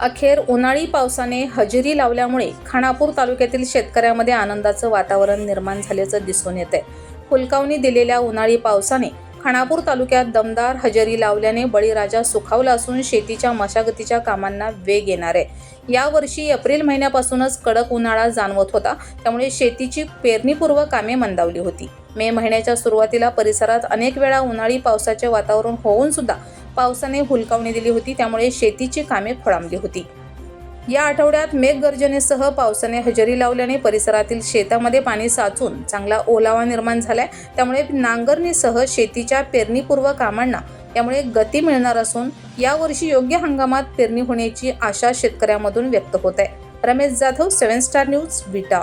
अखेर उन्हाळी पावसाने हजेरी लावल्यामुळे खानापूर तालुक्यातील शेतकऱ्यामध्ये आनंदाचं वातावरण निर्माण झाल्याचं दिसून येत आहे फुलकावणी दिलेल्या उन्हाळी पावसाने खानापूर तालुक्यात दमदार हजेरी लावल्याने बळीराजा सुखावला असून शेतीच्या मशागतीच्या कामांना वेग येणार आहे. यावर्षी एप्रिल महिन्यापासूनच कडक उन्हाळा जाणवत होता त्यामुळे शेतीची पेरणीपूर्व कामे मंदावली होती. मे महिन्याच्या सुरुवातीला परिसरात अनेक वेळा उन्हाळी पावसाचे वातावरण होऊन सुद्धा पावसाने हुलकावणी दिली होती त्यामुळे शेतीची कामे फळांबली होती. या आठवड्यात मेघगर्जनेसह पावसाने हजेरी लावल्याने परिसरातील शेतामध्ये पाणी साचून चांगला ओलावा निर्माण झालाय. त्यामुळे नांगरणीसह शेतीच्या पेरणीपूर्व कामांना यामुळे गती मिळणार असून यावर्षी योग्य हंगामात पेरणी होण्याची आशा शेतकऱ्यामधून व्यक्त होत आहे. Ramesh Jadhav seven star news Vita.